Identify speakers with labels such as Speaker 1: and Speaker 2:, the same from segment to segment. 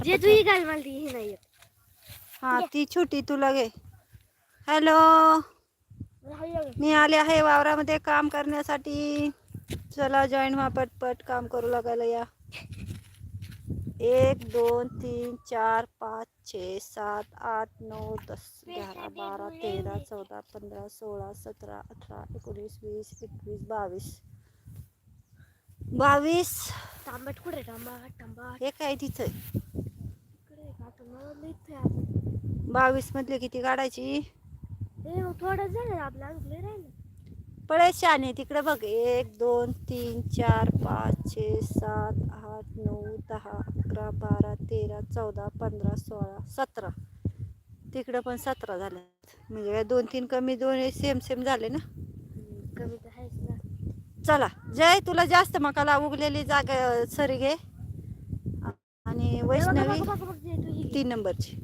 Speaker 1: जे तू ही घाल मला ती ही नाही येत.
Speaker 2: हा ती छोटी तुला घे. हॅलो.
Speaker 1: राहू.
Speaker 2: मी आले आहे वावरामध्ये काम करण्यासाठी. चला जॉईन व्हा पटपट काम करू लागायला या. एक दोन तीन चार पाच छे सात आठ नऊ दस अकरा बारा तेरा चौदा पंधरा सोळा सतरा अठरा एकोणीस वीस एकवीस बावीस. बावीस.
Speaker 1: तांबट कुठे तांबट तांबट.
Speaker 2: हे काय तिचं
Speaker 1: इकडे का? इथे.
Speaker 2: बावीस मधले किती काढायची?
Speaker 1: मग थोडं झालं आपलं अजून लई राहिलं.
Speaker 2: पळे शाने तिकडे बघ एक दोन तीन चार पाच छे सात आठ नऊ दहा अकरा बारा तेरा चौदा पंधरा सोळा सतरा. तिकडं पण सतरा झाले म्हणजे काय दोन तीन कमी दोन सेम सेम झाले ना?
Speaker 1: कमी तर आहेच ना.
Speaker 2: चला. जय तुला जास्त मकाला उगलेली जागा सरी घे. आणि वैष्णवी. तीन नंबरची.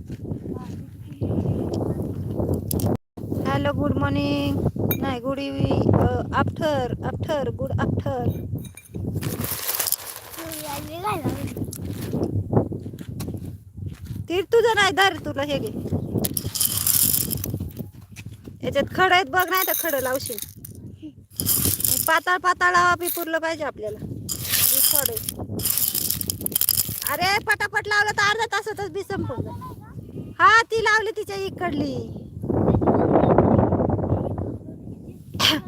Speaker 2: हॅलो गुड मॉर्निंग नाही good eve after after good after. तीर तुझं नाही धर तुला हे घे. याच्यात खड आहेत बघ नाही तर खडं लावशील. पाताळ पाताळ बी पुरलं पाहिजे आपल्याला. हे. अरे पटापट लावलं तर अर्धा तासातच बी संपून जाईल. हा ती लावली तिच्या इकडली.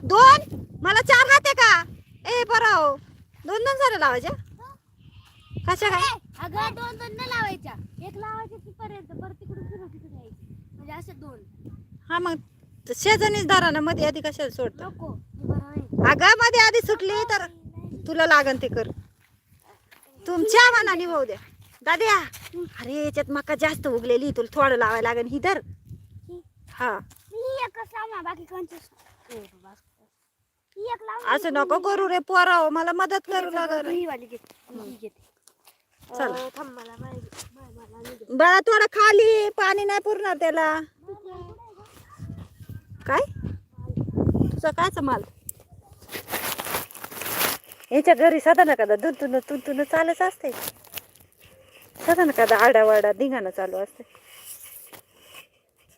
Speaker 2: दोन? मला चार हात का? ए बराव दोन दोन झाले लावायच्या कशा काय?
Speaker 1: अगं दोन दोन नाही लावायच्या एक लावायच्या तिथपर्यंत परत तिकडून फिरून तिकडे यायची. म्हणजे असे दोन.
Speaker 2: हा मग शेजानीच दारा ना मध्ये आधी कशाला सोडतो?
Speaker 1: हे बरं
Speaker 2: अगं मध्ये आधी सुटली तर तुला लागन ते कर. तुमच्या मनाने भाऊ द्या दाद्या अरे याच्यात मका जास्त उगलेली तुला थोडं लावायला लागेल ही धर. हा. असं नको करू रे पोराव मला मदत करू लागल
Speaker 1: चल. वाली
Speaker 2: चला.
Speaker 1: थांब
Speaker 2: थोडं खाली पाणी नाही पुरणार त्याला. काय? तुझा कायचा माल? यांच्या घरी साधा ना कदा दुतून तुंतून चालच असते साधा ना कदा आडावाडा धिंगाणं चालू असते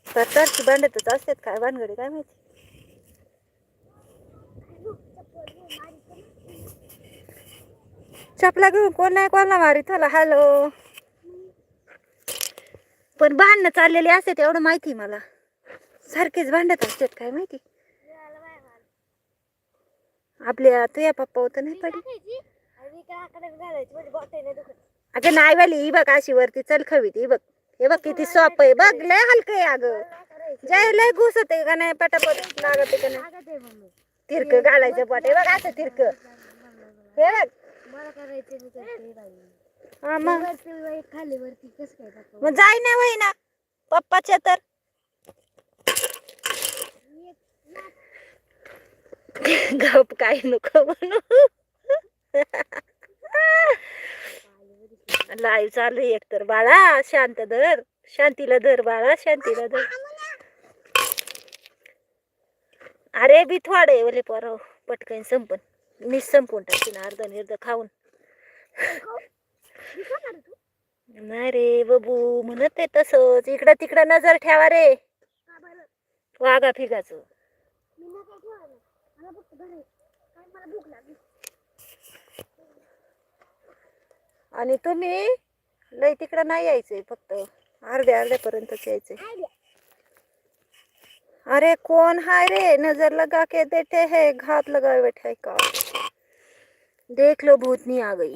Speaker 2: तर तरची भांडतच असतात काय भानगडी काय माहिती? चपला घेऊन कोण नाही कोणाला मारी चला हॅलो. पण भांडणं चाललेली असते एवढं माहिती मला. सारखेच भांडत असतात काय माहिती? आपल्या तुझ्या पप्पा होतं नाही पडी
Speaker 1: टाकायची आणि काय आकडे घालायची? म्हणजे बॉटल नाही दुखत.
Speaker 2: अगं नाही वाली ही बघ अशी वरती चल खवीत ही बघ. हे बघ किती सोप आहे. बघ लय हलकं आहे अगं. जय लय घुसत आहे का नाही? पटापट लागत आहे का नाही? तिरक घालायचं पोट हे बघ असं तिरक. हे बघ. हा मग? मग जाय नाही वय ना. पप्पाच्या तर. गप काय नको म्हणू. लाईव्ह चालू आहे एकतर. बाळा शांत धर. शांतीला धर बाळा शांतीला धर. अरे बी थोडे ओले पोरं. पटकन संपन. मी संपून टाकीन अर्ध निर्ध खाऊन. नाही रे बाबू म्हणत आहे तसंच. इकडं तिकडं नजर ठेवा रे.
Speaker 1: वाघा
Speaker 2: वागा फिगाचं
Speaker 1: मला फक्त घरी काय मला भूक लागली.
Speaker 2: आणि तुम्ही लय तिकडं नाही यायचंय फक्त अर्ध्या अर्ध्यापर्यंतच यायचंय.
Speaker 1: काय द्या?
Speaker 2: अरे कोण हाय रे? नजर लगा के देते है घात लगाए बैठे का? देख लो भूतनी आ गई.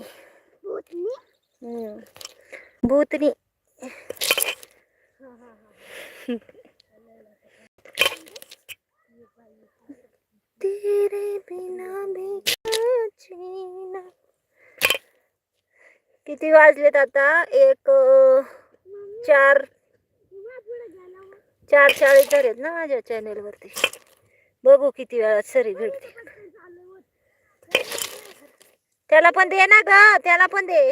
Speaker 1: भूतनी?
Speaker 2: हम्म. भूतनी
Speaker 1: हा, हा, हा.
Speaker 2: तेरे बिना भी जीना किती वाजलेत आता? एक चार. चार चाळीस झालेत ना माझ्या चॅनेल वरती बघू किती वेळात सरी भेटते त्याला पण दे ना ग त्याला पण दे.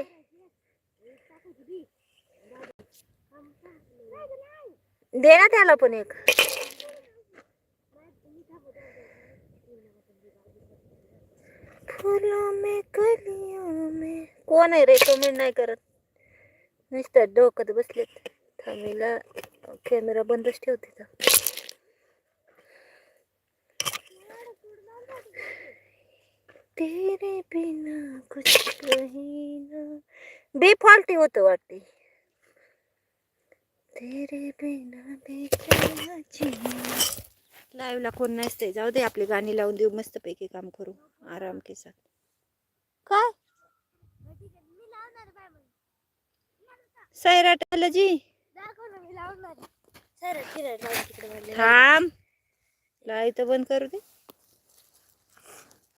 Speaker 2: दे ना त्याला पण एक. फुलों में कलियों में। कोण आहे रे? कमेंट नाही करत। नुसतं डोकत बसलेत थांबीला कॅमेरा बंदच ठेवते तर. तेरे बिना कुछ कहीना बेफॉल्टी होतं वाटते। तेरे बिना बेचैना जीना। लाईव्हला कोण नसते जाऊ दे आपली गाणी लावून देऊ मस्तपैकी काम करू आराम के साथ. काय?
Speaker 1: ठीक आहे मी लावणार आहे बाय मग
Speaker 2: सैराट आलं जी.
Speaker 1: दाखव ना मी लावणार आहे. सर फिरायला लावून तिकडे म्हणले.
Speaker 2: थांब. लाइट बंद करू दे.